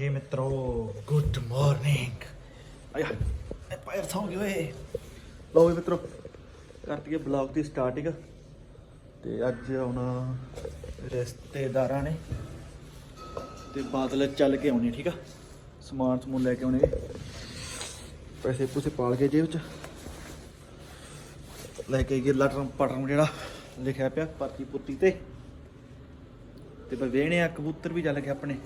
ਜੀ ਮਿੱਤਰੋ good morning ਆਇਆ। ਇਹ ਪੈਰ ਸੌਂ ਗਏ ਓਏ। ਲਓ ਵੀ ਮਿੱਤਰੋ ਕਰਤੀਏ ਬਲੌਗ ਦੀ ਸਟਾਰਟਿੰਗ ਤੇ ਅੱਜ ਆਉਣਾ ਰਿਸ਼ਤੇਦਾਰਾਂ ਨੇ। ਤੇ ਬਾਦਲ ਚੱਲ ਕੇ ਆਉਣੇ ਠੀਕ ਆ? ਸਮਾਨ ਸਮੂਨ ਲੈ ਕੇ ਆਉਣੇ। ਪੈਸੇ ਪੂਸੇ ਪਾਲ ਕੇ ਜੇਬ ਚ। ਲੈ ਕੇ ਗਏ ਲਟਰਮ ਪਟਰਮ ਜਿਹੜਾ ਲਿਖਿਆ ਪਿਆ ਪਾਤੀ ਪੁੱਤੀ ਤੇ। ਤੇ ਪਰ ਵੇਹਣੇ ਆ ਕਬੂਤਰ ਵੀ ਚੱਲ ਗਏ ਆਪਣੇ।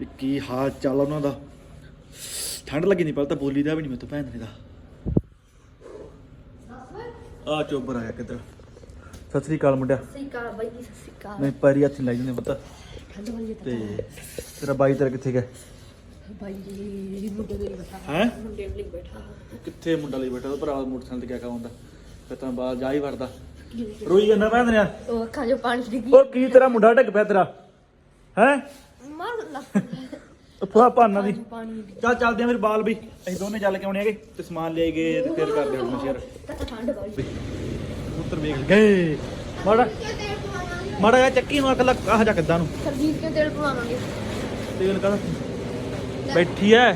ਵੀ ਕੀ ਹਾਲ ਚਾਲ ਉਹਨਾਂ ਦਾ? ਠੰਡ ਲੱਗੀ ਨਹੀਂ ਪਹਿਲਾਂ ਤਾਂ ਬੋਲੀ ਦਾ ਵੀ ਨਹੀਂ ਮੈਂ ਤਾਂ ਭੈਣ ਦਾ ਆ ਚੋਬਰ ਆਇਆ ਕਿੱਧਰ? ਸਤਿ ਸ੍ਰੀ ਅਕਾਲ ਮੁੰਡਿਆ। ਸਤਿ ਸ਼੍ਰੀ ਅਕਾਲ ਬਾਈ ਜੀ ਸਤਿ ਸ਼੍ਰੀ ਅਕਾਲ। ਨਹੀਂ ਪੈਰੀ ਹੱਥ ਲਾਈ ਜਾਂਦੇ ਪਤਾ। ਤੇ ਤੇਰਾ ਬਾਈ ਤੇਰਾ ਕਿੱਥੇ ਗਿਆ? ਬਾਈ ਜੀ ਮੁੰਡੇ ਦੇ ਲਈ ਬੈਠਾ। ਹੈਂ? ਮੁੰਡੇ ਲਈ ਬੈਠਾ। ਕਿੱਥੇ ਮੁੰਡਾ ਲਈ ਬੈਠਾ? ਉਹ ਭਰਾ ਮੋਟਰਸਾਈਕਲ ਤੇ ਕਿਆ ਕੰਮ ਹੁੰਦਾ। ਫਿਰ ਤਾਂ ਬਾਹਰ ਜਾ ਹੀ ਵੜਦਾ। ਰੋਈ ਜਾਂਦਾ ਭੈਣ ਨੇ ਉਹ ਅੱਖਾਂ 'ਚੋਂ ਪਾਣੀ ਡਿੱਗੀ। ਉਹ ਕੀ ਤੇਰਾ ਮੁੰਡਾ ਡਿੱਗ ਪਿਆ ਤੇਰਾ? ਹੈ? ਮਾਰ ਦੀ ਪਾਣੀ ਡਿੱਗੀ ਚੱਲ ਚੱਲਦੇ ਆ ਫਿਰ ਬਾਲ ਵੀ। ਅਸੀਂ ਦੋਨੇ ਚੱਲ ਕੇ ਆਉਣੇ ਹੈਗੇ ਤੇ ਸਮਾਨ ਲੈ ਗਏ ਤੇ ਫਿਰ ਕਰਦੇ ਹਾਂ ਸ਼ੇਅਰ ਤਾਂ ਠੰਡ ਬਾਈ ਉੱਤਰ ਵੇਖ ਗਏ। ਮਾੜਾ ਮਾੜਾ ਜਿਹਾ ਚੱਕੀ ਨੂੰ ਅੱਖ ਲੱਗ ਆਹ ਜਾ ਕਿੱਦਾਂ ਨੂੰ। ਸਰਜੀਤ ਕੇ ਤੇਲ ਪਵਾਵਾਂਗੇ? ਤੇਲ ਕਾ ਬੈਠੀ ਐ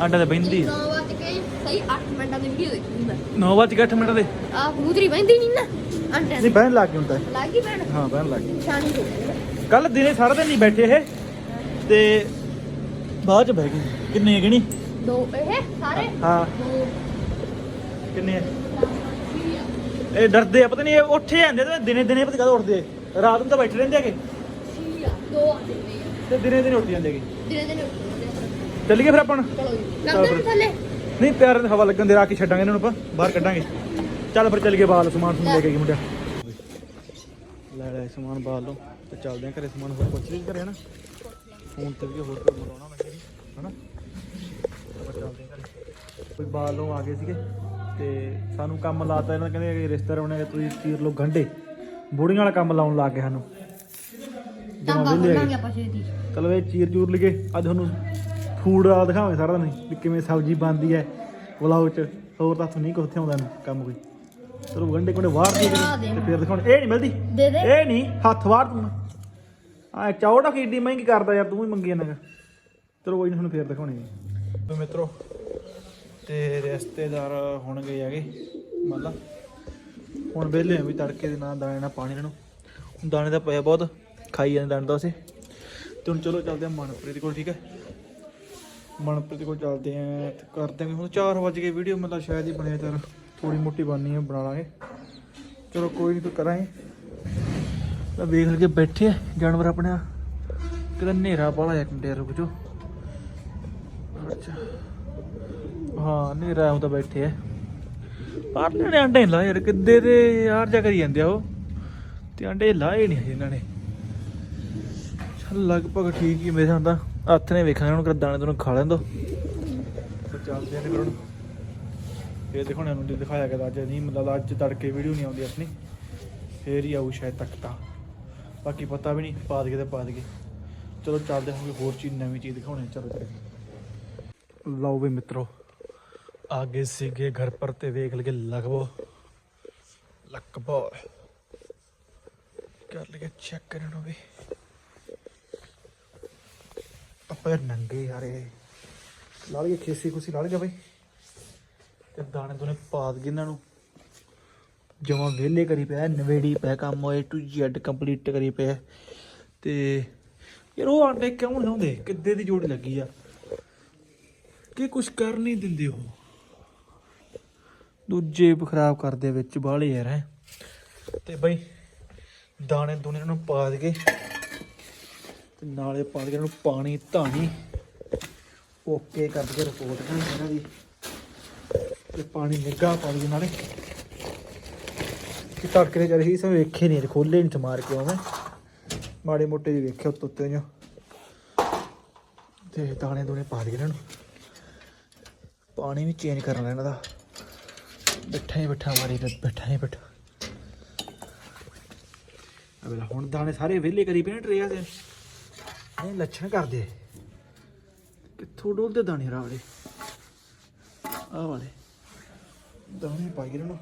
ਆਂਡਾ ਤੇ ਬੈੰਦੀ 9 ਵਜੇ ਕੇ ਸਹੀ 8 ਮਿੰਟਾਂ ਦੀ ਵੀਡੀਓ ਦੇਖੀ ਮੈਂ। 9 ਵਜ ਕੇ 8 ਮਿੰਟ ਦੇ। ਆ ਕਬੂਤਰੀ ਬੈਂਦੀ ਨਹੀਂ ਨਾ ਅੰਡੇ ਨਹੀਂ ਬਹਿਣ ਲੱਗ ਗਿਆ ਹੁੰਦਾ ਲੱਗੀ ਭੈਣ? ਹਾਂ ਬਹਿਣ ਲੱਗ ਹੋ ਗਈ ਕੱਲ ਦਿਨੇ ਸਾਰਾ ਦਿਨ ਨਹੀਂ ਬੈਠੇ ਇਹ। ਤੇ ਬਾਅਦ ਚ ਬਹਿ ਗਏ ਕਿੰਨੇ ਗਿਣੀ? ਦੋ ਇਹ ਸਾਰੇ? ਹਾਂ। ਦੋ ਕਿੰਨੇ ਆ? ਇਹ ਡਰਦੇ ਆ ਪਤਾ ਨਹੀਂ ਇਹ ਉੱਠੇ ਜਾਂਦੇ ਤੇ ਦਿਨੇ ਦਿਨੇ ਪਤਾ ਕਦੋਂ ਉੱਠਦੇ ਆ। ਰਾਤ ਨੂੰ ਤਾਂ ਬੈਠੇ ਰਹਿੰਦੇ ਹੈਗੇ। ਛੀ ਆ ਦੋ ਆਂਦੇ ਨੇ। ਤੇ ਦਿਨੇ ਦਿਨੇ ਉੱਠ ਜਾਂਦੇ ਹੈਗੇ। ਦਿਨੇ ਦਿਨੇ ਉੱਠਦੇ ਆ। ਚੱਲੀਏ ਫਿਰ ਆਪਾਂ? ਚਲੋ ਜੀ। ਨੇ ਥੱਲੇ? ਨਹੀਂ ਪਿਆਰ ਹਵਾ ਲੱਗਣ ਦੇ ਰਾਹ ਕੇ ਛੱਡਾਂਗੇ ਇਹਨਾਂ ਨੂੰ ਆਪਾਂ ਬਾਹਰ ਕੱਢਾਂਗੇ। ਚੱਲ ਫਿਰ ਚੱਲ ਗਏ ਬਾਲ ਸਮਾਨ ਸਮੂਨ ਲੈ ਕੇ ਗਏ ਮੁੰਡਿਆ। ਲੈ ਲੈ ਸਮਾਨ ਬਾਲ ਲਓ ਤੇ ਚੱਲਦੇ ਆਂ ਘਰੇ ਸਮਾਨ ਹੋਰ ਕੁਛ ਨਹੀਂ ਕਰਿਆ ਨਾ? ਫੋਨ ਤੇ ਵੀ ਹੋਰ ਕੰਮ ਲਾਉਣਾ ਮੈਂ ਕਿਹੜੀ ਹਨਾ? ਆਪਾਂ ਚੱਲਦੇ ਆਂ ਘਰੇ। ਕੋਈ ਬਾਲ ਆ ਗਏ ਸੀਗੇ ਤੇ ਸਾਨੂੰ ਕੰਮ ਲਾਤਾ ਇਹਨਾਂ ਕਹਿੰਦੇ ਕਿ ਰਿਸ਼ਤੇਦਾਰ ਆ, ਤੁਸੀਂ ਚੀਰ ਲਓ ਗੰਢੇ। ਬੁੜੀਆਂ ਵਾਲਾ ਕੰਮ ਲਾਉਣ ਲੱਗ ਗਏ ਸਾਨੂੰ। ਤਾਂ ਲਾਂਗੇ ਹੈਗੇ। ਆਪਾਂ ਛੇਤੀ। ਚਲੋ ਇਹ ਚੀਰ ਚੂਰ ਲਈਏ। ਅੱਜ ਤੁਹਾਨੂੰ ਫੂਡ ਵਾਲਾ ਦਿਖਾਵਾਂਗੇ ਸਾਰਾ ਦਿਨ। ਵੀ ਕਿਵੇਂ ਸਬਜ਼ੀ ਬਣਦੀ ਹੈ ਵਲੌਗ ਚ। ਹੋਰ ਤਾਂ ਤੁਹਾਨੂੰ ਨਹੀਂ ਕੁਝ ਆਉਂਦਾ ਕੰਮ ਕੋਈ। ਚਲੋ ਗੰਡੇ ਕੋਲੇ ਵਾਰ ਦੀ। ਤੇ ਫਿਰ ਦਿਖਾਉਣ। ਇਹ ਨਹੀਂ ਮਿਲਦੀ। ਇਹ ਨਹੀਂ ਹੱਥ ਵਾਰ ਤੂੰ। ਆ ਚੌੜਾ ਕਿੱਡੀ ਮਹਿੰਗੀ ਕਰਦਾ ਯਾਰ, ਤੂੰ ਵੀ ਮੰਗੀ ਜਾਂਦਾ ਚਲੋ ਕੋਈ ਨਹੀਂ ਤੁਹਾਨੂੰ ਫੇਰ ਦਿਖਾਉਣੀ ਜੀ ਮਿੱਤਰੋ, ਤੇ ਰਿਸ਼ਤੇਦਾਰ ਹੁਣ ਗਏ ਹੈਗੇ ਮਤਲਬ ਹੁਣ ਵਿਹਲੇ ਆ ਵੀ ਤੜਕੇ ਦੇ ਨਾਲ ਦਾਣੇ ਨਾਲ ਪਾਣੀ ਇਹਨਾਂ ਨੂੰ ਦਾਣੇ ਦਾ ਪਿਆ ਬਹੁਤ, ਖਾਈ ਜਾਂਦੇ ਦਾਣੇ ਦਾ ਉਸੇ ਤੇ ਹੁਣ ਚਲੋ ਚੱਲਦੇ ਆ ਮਨਪ੍ਰੀਤ ਕੋਲ, ਠੀਕ ਹੈ? ਮਨਪ੍ਰੀਤ ਕੋਲ ਚੱਲਦੇ ਆ, ਤੇ ਕਰਦੇ ਆ ਹੁਣ 4 ਵਜ ਗਏ, ਵੀਡੀਓ ਮਤਲਬ ਸ਼ਾਇਦ ਹੀ ਬਣਿਆ ਤਾਂ ਥੋੜੀ ਮੋਟੀ ਬਣਨੀ ਹੈ ਬਣਾ ਲਾਂਗੇ। ਚਲੋ ਕੋਈ ਨਹੀਂ ਤੂੰ ਕਰਾਂਗੇ। ਤਾਂ ਵੇਖ ਲਗੇ ਬੈਠੇ ਆ, ਜਾਨਵਰ ਆਪਣੇ ਆ। ਹਨੇਰਾ ਪਾਲਾ ਇੱਕ ਮਿੰਟ, ਰੁਕ ਜਾਓ। ਅੱਛਾ। ਹਾਂ, ਹਨੇਰਾ ਉਹ ਤਾਂ ਬੈਠੇ ਆ। ਪਰ ਨੇ ਅੰਡੇ ਨੀ ਲਾਏ ਯਾਰ, ਕਿੱਦੇ ਦੇ ਯਾਰ ਜਾ ਕਰੀ ਜਾਂਦੇ ਆ ਉਹ। ਤੇ ਅੰਡੇ ਲਾਏ ਨਹੀਂ ਹਜੇ ਇਹਨਾਂ ਨੇ। ਚੱਲ, ਲਗਭਗ ਠੀਕ ਹੀ ਮੇਰੇ ਹੁੰਦਾ ਹੱਥ ਨੇ ਵੇਖਾਂਗੇ ਉਹਨੂੰ ਕਰ ਦਾਣੇ ਤੋਂ ਖਾ ਲੈਂਦੋ ਤੇ ਚੱਲਦੇ ਆ ਨਿਕਲਣ ਇਹ ਦੇਖੋ ਨਾ ਨੂੰ ਦਿਖਾਇਆ ਗਿਆ ਅੱਜ ਨਹੀਂ, ਮਤਲਬ ਅੱਜ ਤੜਕੇ ਵੀਡੀਓ ਨਹੀਂ ਆਉਂਦੀ ਆਪਣੀ। ਫੇਰ ਹੀ ਆਊ ਸ਼ਾਇਦ ਤੱਕ ਤਾਂ। ਬਾਕੀ ਪਤਾ ਵੀ ਨਹੀਂ, ਪਾ ਦਗੇ ਤੇ ਪਾ ਦਗੇ ਚਲੋ ਚੱਲਦੇ ਹਾਂ ਕੋਈ ਹੋਰ ਚੀਜ਼, ਨਵੀਂ ਚੀਜ਼ ਦਿਖਾਉਣੇ ਚਲੋ ਚਲੋ ਲਓ ਵੀ ਮਿੱਤਰੋ ਆਗੇ ਸੀਗੇ ਘਰ ਪਰ ਤੇ ਵੇਖ ਲਗੇ ਲਗਵੋ ਲਕਬੋ ਕਰ ਲਗੇ ਚੈੱਕ ਕਰਨ ਨੂੰ ਵੀ। ਆਪਾਂ ਨੰਗੇ ਯਾਰੇ ਲਾ ਲਈਏ ਖੇਸੀ ਖੁਸੀ, ਲਾ ਲਈਏ ਬਈ। ਤੇ ਦਾਣੇ ਦੋਨੇ ਪਾ ਦਈਏ ਇਹਨਾਂ ਨੂੰ। ਜਮਾ ਵਿਹਲੇ ਕਰੀ ਪਿਆ ਨਵੇੜੀ ਪਿਆ ਕੰਮ ਏ ਟੂ ਜ਼ੈਡ ਕੰਪਲੀਟ ਕਰੀ ਪਿਆ ਤੇ ਯਾਰ ਉਹ ਆਂਡੇ ਕਿਉਂ ਨੀ ਲਾਉਂਦੇ? ਕਿੱਦੇ ਦੀ ਜੋੜੀ ਲੱਗੀ ਆ? ਕਿ ਕੁਛ ਕਰ ਨਹੀਂ ਦਿੰਦੇ ਉਹ। ਦੂਜੇ ਖਰਾਬ ਕਰਦੇ ਵਿੱਚ ਬਾਹਲੇ ਯਾਰ, ਹੈ। ਤੇ ਬਈ, ਦਾਣੇ ਦੁਨੇ ਨੂੰ ਪਾ ਦਈਏ। ਤੇ ਨਾਲੇ ਪਾ ਦਈਏ ਇਹਨੂੰ ਪਾਣੀ, ਧਾਣੀ। ਓਕੇ ਕਰ ਦਈਏ ਰਿਪੋਰਟ ਕਰ ਇਹਨਾਂ ਦੀ। ਤੇ ਪਾਣੀ ਨਿੱਘਾ ਪਾ ਦਈਏ ਨਾਲੇ। ਕਿ ਤੜਕੇ ਦੇ ਜਦ ਹੀ ਸਭ ਵੇਖੇ ਨਹੀਂ ਖੋਲੇ ਨਹੀਂ ਮਾਰ ਕੇ ਆਵੇਂ ਮਾੜੇ ਮੋਟੇ ਜਿਹੇ ਵੇਖੇ ਉੱਤੇ ਉੱਤੇ ਜੋ ਤੇ ਦਾਣੇ ਦੋਨੇ ਪਾ ਦਈਏ ਇਹਨਾਂ ਨੂੰ। ਪਾਣੀ ਵੀ ਚੇਂਜ ਕਰਨਾ ਇਹਨਾਂ ਦਾ। ਬਿਠਾ ਹੀ ਬਿਠਾ ਮਾਰੀ ਤੇ ਬਿਠਾ ਹੀ ਬਿਠਾ। ਅਬੇ ਹੁਣ ਦਾਣੇ ਸਾਰੇ ਵਿਹਲੇ ਕਰੀ ਪਏ ਨੇ ਟਰੇਆਂ ਇਹ ਲੱਛਣ ਕਰਦੇ ਕਿੱਥੋਂ ਡੋਲਦੇ ਦਾਣੇ ਰਾ ਵਾਲੇ? ਆਹ ਵਾਲੇ। ਦਾਣੇ ਪਾਈ ਇਹਨਾਂ ਨੂੰ।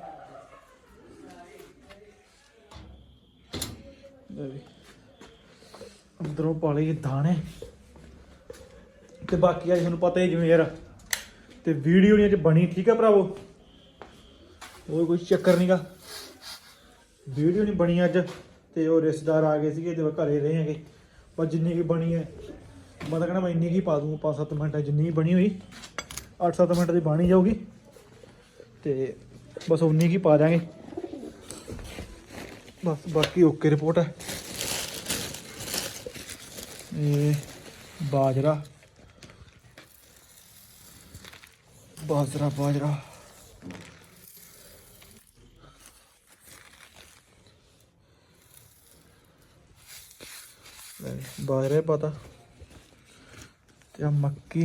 ਲੈ ਵੀ ਅੰਦਰੋਂ ਪਾਲੇ ਦਾਣੇ। ਤੇ ਬਾਕੀ ਆ ਤੁਹਾਨੂੰ ਪਤਾ ਹੀ ਜਿਵੇਂ ਯਾਰ, ਤੇ ਵੀਡੀਓ ਨਹੀਂ ਅੱਜ ਬਣੀ, ਠੀਕ ਹੈ ਭਰਾਵੋ? ਹੋਰ ਕੋਈ ਚੱਕਰ ਨਹੀਂਗਾ ਵੀਡੀਓ ਨਹੀਂ ਬਣੀ ਅੱਜ, ਤੇ ਉਹ ਰਿਸ਼ਤੇਦਾਰ ਆ ਗਏ ਸੀਗੇ, ਤੇ ਉਹ ਘਰੇ ਰਹੇ ਹੈਗੇ। ਪਰ ਜਿੰਨੀ ਕੀ ਬਣੀ ਹੈ, ਮੈਂ ਤਾਂ ਕਹਿੰਦਾ ਮੈਂ ਇੰਨੀ ਕੀ ਪਾ ਦੂੰਗਾ 5-7 ਮਿੰਟਾਂ ਜਿੰਨੀ ਬਣੀ ਹੋਈ 8-7 ਮਿੰਟ ਦੀ ਬਣੀ ਜਾਊਗੀ। ਤੇ ਬਸ ਉਨੀ ਕੀ ਪਾ ਦਾਂਗੇ बस बाकी ओके रिपोर्ट है। ये बाजरा। बाजरा बाजरा। बाजरा पता। मक्की?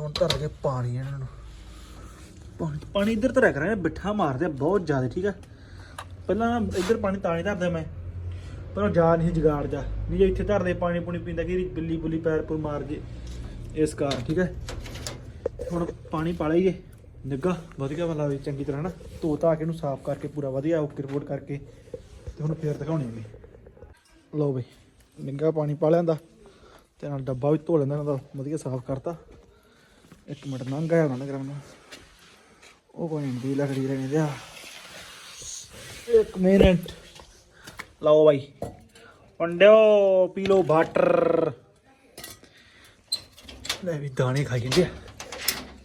ਹੁਣ ਧਰ ਕੇ ਪਾਣੀ ਇਹਨਾਂ ਨੂੰ। ਪਾਣੀ ਪਾਣੀ ਇੱਧਰ ਧਰਿਆ ਕਰਾਂਗੇ ਬਿੱਠਾ ਮਾਰਦੇ ਆ ਬਹੁਤ ਜ਼ਿਆਦਾ, ਠੀਕ ਆ? ਪਹਿਲਾਂ ਨਾ ਇੱਧਰ ਪਾਣੀ ਤਾਂ ਨਹੀਂ ਧਰਦਾ ਮੈਂ, ਪਰ ਉਹ ਜਾ ਨਹੀਂ ਸੀ ਜਗਾੜ ਜਾ। ਨਹੀਂ ਜੇ ਇੱਥੇ ਧਰਦੇ, ਪਾਣੀ ਪੂਣੀ ਪੀਂਦਾ ਕਿ ਬਿੱਲੀ ਬੁੱਲੀ ਪੈਰ ਪੂਰ ਮਾਰ ਜੇ, ਇਸ ਕਾਰ ਠੀਕ ਹੈ ਹੁਣ ਪਾਣੀ ਪਾ ਲਈਏ। ਨਿੱਗਾ ਵਧੀਆ ਵਾਲਾ ਵੀ ਚੰਗੀ ਤਰ੍ਹਾਂ ਨਾ, ਧੋ ਧਾ ਕੇ ਇਹਨੂੰ ਸਾਫ਼ ਕਰਕੇ ਪੂਰਾ ਵਧੀਆ ਓਕੇ ਰਿਪੋਰਟ ਕਰਕੇ, ਤੇ ਹੁਣ ਫੇਰ ਦਿਖਾਉਣੇ ਵੀ ਲਓ ਬਈ ਨਿੱਗਾ ਪਾਣੀ ਪਾ ਲਿਆਂਦਾ, ਤੇ ਨਾਲ ਡੱਬਾ ਵੀ ਧੋ ਲੈਂਦਾ ਇਹਨਾਂ ਦਾ, ਵਧੀਆ ਸਾਫ਼ ਕਰਤਾ। ਇੱਕ ਮਿੰਟ ਲੰਘ ਗਿਆ ਉਹਨਾਂ ਕਰਾਉਣਾ ਉਹ ਕੋਈ ਨਹੀਂ ਲਕੜੀ ਲੈਣੀ ਦਿਆ ਇੱਕ ਮਿੰਟ। ਲਓ ਬਾਈ। ਵੰਡਿਓ ਪੀ ਲਓ ਵਾਟਰ ਲੈ ਵੀ ਦਾਣੇ ਖਾਈ ਜਾਂਦੇ ਆ।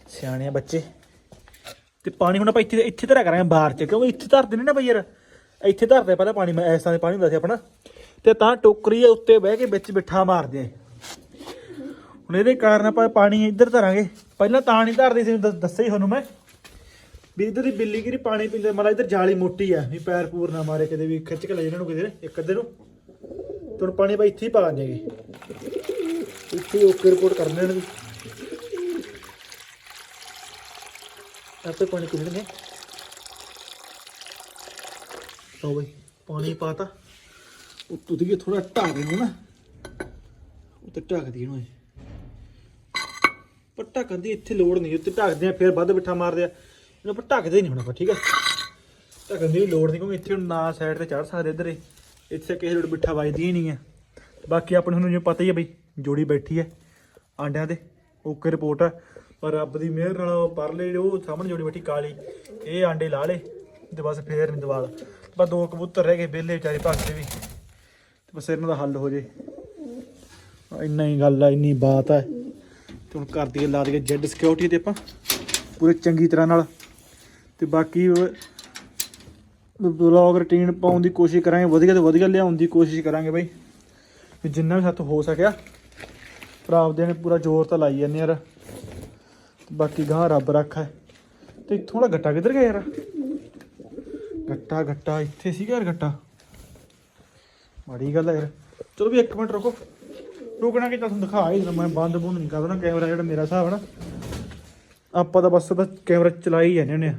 ਸਿਆਣੇ ਆ ਬੱਚੇ। ਤੇ ਪਾਣੀ ਹੁਣ ਆਪਾਂ ਇੱਥੇ ਇੱਥੇ ਧਰਿਆ ਕਰਾਂਗੇ ਬਾਹਰ ਚ, ਕਿਉਂਕਿ ਇੱਥੇ ਧਰਦੇ ਨਹੀਂ ਨਾ ਬਈ ਯਾਰ। ਇੱਥੇ ਧਰਦੇ ਪਹਿਲਾਂ ਪਾਣੀ ਮੈਂ ਇਸ ਤਰ੍ਹਾਂ ਦੇ ਪਾਣੀ ਹੁੰਦਾ ਸੀ ਆਪਣਾ। ਤੇ ਤਾਂ ਟੋਕਰੀ ਦੇ ਉੱਤੇ ਬਹਿ ਕੇ ਵਿੱਚ ਬਿਠਾ ਮਾਰਦੇ ਆ। ਹੁਣ ਇਹਦੇ ਕਾਰਨ ਆਪਾਂ ਪਾਣੀ ਇੱਧਰ ਧਰਾਂਗੇ। ਪਹਿਲਾਂ ਤਾਂ ਨਹੀਂ ਧਰਦੇ ਸੀ ਦੱਸਿਆ ਹੀ ਤੁਹਾਨੂੰ ਮੈਂ। ਵੀ ਇੱਧਰ ਦੀ ਬਿੱਲੀ ਕਿਰੀ ਪਾਣੀ ਪੀਂਦੇ ਮਤਲਬ ਇੱਧਰ ਜਾਲੀ ਮੋਟੀ ਆ, ਵੀ ਪੈਰ ਪੂਰ ਨਾ ਮਾਰੇ ਕਦੇ ਵੀ ਖਿੱਚ ਕੇ ਲੈ ਜਾਣ ਨੂੰ ਕਿਤੇ, ਇੱਕ ਅੱਧੇ ਨੂੰ। ਤੇ ਪਾਣੀ ਆਪਾਂ ਇੱਥੇ ਹੀ ਪਾ ਦਿਆਂਗੇ ਇੱਥੇ ਓਕੇ ਰਿਪੋਰਟ ਕਰਨੇ ਇਹਨਾਂ ਆਪੇ ਪਾਣੀ ਪੀ ਲਓ ਬਈ, ਪਾਣੀ ਪਾਤਾ। ਉੱਤੋਂ ਦੀ ਥੋੜਾ ਢਾਕ ਦੇਣਾ ਨਾ ਉੱਤੇ ਢੱਕ ਦੀ ਪਰ ਢੱਕਣ ਦੀ ਇੱਥੇ ਲੋੜ ਨਹੀਂ, ਉੱਤੇ ਢੱਕਦੇ ਆ, ਫਿਰ ਵੱਧ ਬਿਠਾ ਮਾਰਦੇ ਆ। ਇਹਨੂੰ ਆਪਾਂ ਢੱਕਦੇ ਨਹੀਂ ਹੁਣ ਆਪਾਂ, ਠੀਕ ਹੈ ਢੱਕਣ ਦੀ ਵੀ ਲੋੜ ਨਹੀਂ, ਕਿਉਂਕਿ ਇੱਥੇ ਹੁਣ ਨਾ ਸਾਈਡ ਤੇ ਚੜ ਸਕਦੇ ਇੱਧਰ ਇਹ ਇੱਥੇ ਕਿਸੇ ਲੋੜ ਬਿਠਾ ਵੱਜਦੀ ਹੀ ਨਹੀਂ ਹੈ ਬਾਕੀ ਆਪਣੇ ਨੂੰ ਜਿਵੇਂ ਪਤਾ ਹੀ ਹੈ ਬਈ, ਜੋੜੀ ਬੈਠੀ ਹੈ ਆਂਡਿਆਂ ਤੇ ਓਕੇ ਰਿਪੋਰਟ ਹੈ ਪਰ ਰੱਬ ਦੀ ਮਿਹਰ ਨਾਲ ਉਹ ਪਰਲੇ ਉਹ ਸਾਹਮਣੇ ਜੋੜੀ ਬੈਠੀ ਕਾਲੀ, ਇਹ ਆਂਡੇ ਲਾ ਲੇ ਤੇ ਬਸ ਫੇਰ ਨਹੀਂ ਦਵਾਲ ਬਸ ਦੋ ਕਬੂਤਰ ਰਹਿ ਗਏ ਵਿਹਲੇ ਵਿਚਾਰੇ ਭੱਜਦੇ ਵੀ। ਤੇ ਬਸ ਇਹਨਾਂ ਦਾ ਹੱਲ ਹੋ ਜੇ। ਇੰਨਾ ਹੀ ਗੱਲ ਆ, ਇੰਨੀ ਬਾਤ ਹੈ ਤੇ ਹੁਣ ਕਰ ਦਈਏ ਲਾ ਦਈਏ ਜੈਡ ਸਿਕਿਉਰਿਟੀ ਤੇ ਆਪਾਂ, ਪੂਰੇ ਚੰਗੀ ਤਰ੍ਹਾਂ ਨਾਲ। ਤੇ ਬਾਕੀ ਬਲੌਗ ਰੁਟੀਨ ਪਾਉਣ ਦੀ ਕੋਸ਼ਿਸ਼ ਕਰਾਂਗੇ, ਵਧੀਆ ਤੋਂ ਵਧੀਆ ਲਿਆਉਣ ਦੀ ਕੋਸ਼ਿਸ਼ ਕਰਾਂਗੇ ਬਾਈ। ਵੀ ਜਿੰਨਾ ਵੀ ਸਾਥੋਂ ਹੋ ਸਕਿਆ, ਭਰਾ ਆਪਦੇ ਨੇ ਪੂਰਾ ਜ਼ੋਰ ਤਾਂ ਲਾਈ ਜਾਂਦੇ ਯਾਰ। ਬਾਕੀ ਗਾਂ ਰੱਬ ਰੱਖਾ ਹੈ। ਤੇ ਥੋੜਾ ਗੱਟਾ ਕਿੱਧਰ ਗਿਆ ਯਾਰ? ਗੱਟਾ ਗੱਟਾ, ਇੱਥੇ ਸੀਗਾ ਯਾਰ ਗੱਟਾ। ਮਾੜੀ ਗੱਲ ਹੈ ਯਾਰ। ਚਲੋ ਵੀ 1 ਮਿੰਟ ਰੁਕੋ। ਰੁਕਣਾ ਕਿ ਤੁਹਾਨੂੰ ਦਿਖਾ ਹੀ ਦੇਣਾ, ਮੈਂ ਬੰਦ ਬੁੰਦ ਨਹੀਂ ਕਰਦਾ ਕੈਮਰਾ ਜਿਹੜਾ ਮੇਰਾ ਹਿਸਾਬ ਹੈ ਨਾ। ਆਪਾਂ ਤਾਂ ਬਸ ਉਹਦਾ ਕੈਮਰਾ ਚਲਾਈ ਜਾਂਦੇ ਹੁੰਦੇ ਆ।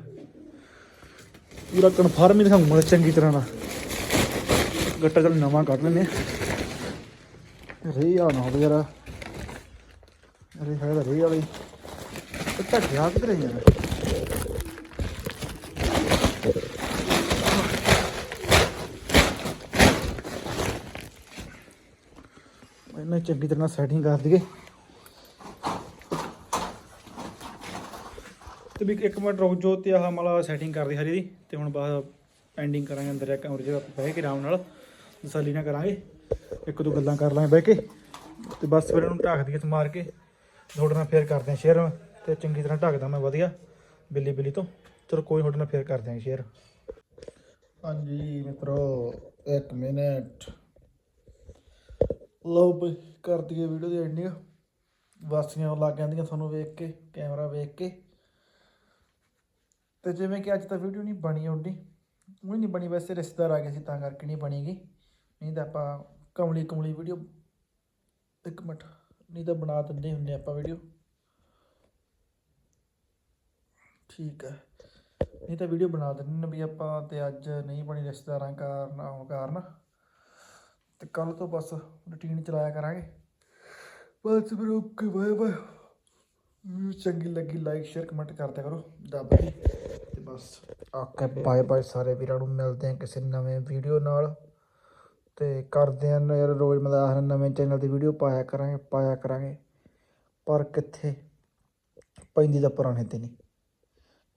ਪੂਰਾ ਕਨਫਰਮ ਹੀ ਦਿਖਾਉਂਗਾ ਚੰਗੀ ਤਰ੍ਹਾਂ ਨਾਲ। ਗੱਟਾ ਚੱਲ ਨਵਾਂ ਕੱਢ ਲੈਂਦੇ ਆ। ਰੇ ਆ ਨਾ ਹੋਵੇ ਯਾਰ। ਅਰੇ ਹੈ ਤਾਂ ਰੇ ਵਾਲੀ ਇਹ ਤਾਂ ਗਿਆ ਕਿਧਰੇ ਯਾਰ? ਇਹਨਾਂ ਚੰਗੀ ਤਰ੍ਹਾਂ ਸੈਟਿੰਗ ਕਰ ਦਈਏ ਤੇ ਵੀ ਇੱਕ ਮਿੰਟ ਰੁਕ ਜੋ ਤੇ ਆਹ ਮਲਾ ਸੈਟਿੰਗ ਕਰਦੀ ਹਰੀ ਦੀ ਤੇ ਹੁਣ ਬਾਅਦ ਪੈਂਡਿੰਗ ਕਰਾਂਗੇ ਅੰਦਰ ਇੱਕ ਕਮਰੇ 'ਚ ਬਹਿ ਕੇ ਆਰਾਮ ਨਾਲ ਤਸੱਲੀ ਨਾਲ ਕਰਾਂਗੇ। ਇੱਕ ਦੋ ਗੱਲਾਂ ਕਰ ਲਾਂਗੇ ਬਹਿ ਕੇ ਤੇ ਬਸ ਫਿਰ ਇਹਨੂੰ ਢੱਕ ਦਈਏ ਤੇ ਮਾਰ ਕੇ ਤੁਹਾਡੇ ਨਾਲ ਫੇਰ ਕਰਦੇ ਹਾਂ ਸ਼ੇਅਰ ਤੇ ਚੰਗੀ ਤਰ੍ਹਾਂ ਢੱਕਦਾ ਮੈਂ ਵਧੀਆ ਬਿੱਲੀ ਬਿੱਲੀ ਤੋਂ। ਚਲੋ ਕੋਈ ਤੁਹਾਡੇ ਨਾਲ ਫੇਰ ਕਰਦੇ ਹਾਂ ਸ਼ੇਅਰ ਹਾਂਜੀ ਮਿੱਤਰੋ, ਇੱਕ ਮਿੰਟ। ਲਓ ਬਈ, ਕਰ ਦਈਏ ਵੀਡੀਓ ਦੀ ਐਂਡਿੰਗ ਵਾਸੀਆਂ ਲੱਗ ਜਾਂਦੀਆਂ ਤੁਹਾਨੂੰ ਵੇਖ ਕੇ, ਕੈਮਰਾ ਵੇਖ ਕੇ। ਤੇ ਜਿਵੇਂ ਕਿ ਅੱਜ ਤਾਂ ਵੀਡੀਓ ਨਹੀਂ ਬਣੀ ਓਡੀ ਉਹ ਨਹੀਂ ਬਣੀ, ਵੈਸੇ ਰਿਸ਼ਤੇਦਾਰ ਆ ਗਏ ਸੀ, ਤਾਂ ਕਰਕੇ ਨਹੀਂ ਬਣੀਗੀ। ਨਹੀਂ ਤਾਂ ਆਪਾਂ ਕਮਲੀ ਕਮਲੀ ਵੀਡੀਓ ਇੱਕ ਮਿੰਟ, ਨਹੀਂ ਤਾਂ ਬਣਾ ਦਿੰਦੇ ਹੁੰਦੇ ਆਪਾਂ ਵੀਡੀਓ ਠੀਕ ਹੈ। ਨਹੀਂ ਤਾਂ ਵੀਡੀਓ ਬਣਾ ਦਿੰਦੇ ਨੇ ਵੀ ਆਪਾਂ ਤੇ ਅੱਜ ਨਹੀਂ ਬਣੀ ਰਿਸ਼ਤੇਦਾਰਾਂ ਕਾਰਨ, ਆਉਣ ਕਾਰਨ। ਤੇ ਕੱਲ ਤੋਂ ਬਸ ਰੁਟੀਨ ਚਲਾਇਆ ਕਰਾਂਗੇ। ਬਸ ਫਿਰ ਓਕੇ, ਬਾਏ ਬਾਏ। ਵੀਡੀਓ ਚੰਗੀ ਲੱਗੀ ਲਾਈਕ ਸ਼ੇਅਰ ਕਮੈਂਟ ਕਰਦਿਆ ਕਰੋ। ਦੱਬ ਕੇ। ਤੇ ਬਸ ਓਕੇ ਬਾਏ ਬਾਏ ਸਾਰੇ ਵੀਰਾਂ ਨੂੰ। ਮਿਲਦੇ ਹਾਂ ਕਿਸੇ ਨਵੇਂ ਵੀਡੀਓ ਨਾਲ। ਤੇ ਕਰਦੇ ਆਂ ਯਾਰ ਰੋਜ਼ ਮਦਾਰ ਨਵੇਂ ਚੈਨਲ ਤੇ ਵੀਡੀਓ ਪਾਇਆ ਕਰਾਂਗੇ ਪਾਇਆ ਕਰਾਂਗੇ। ਪਰ ਕਿੱਥੇ? ਪੈਂਦੀ ਤਾਂ ਪੁਰਾਣੇ ਤੇ ਨਹੀਂ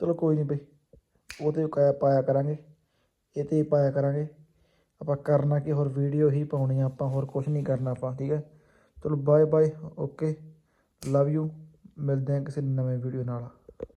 ਚਲੋ ਕੋਈ ਨਹੀਂ ਬਈ ਉਹਦੇ ਤੇ ਪਾਇਆ ਕਰਾਂਗੇ। ਇਹ ਤੇ ਪਾਇਆ ਕਰਾਂਗੇ। ਆਪਾਂ ਕਰਨਾ ਕਿ, ਹੋਰ ਵੀਡੀਓ ਹੀ ਪਾਉਣੀ ਆ ਆਪਾਂ, ਹੋਰ ਕੁਝ ਨਹੀਂ ਕਰਨਾ ਆਪਾਂ, ਠੀਕ ਹੈ? ਚਲੋ bye bye okay love you ਮਿਲਦੇ ਹਾਂ ਕਿਸੇ ਨਵੇਂ ਵੀਡੀਓ ਨਾਲ।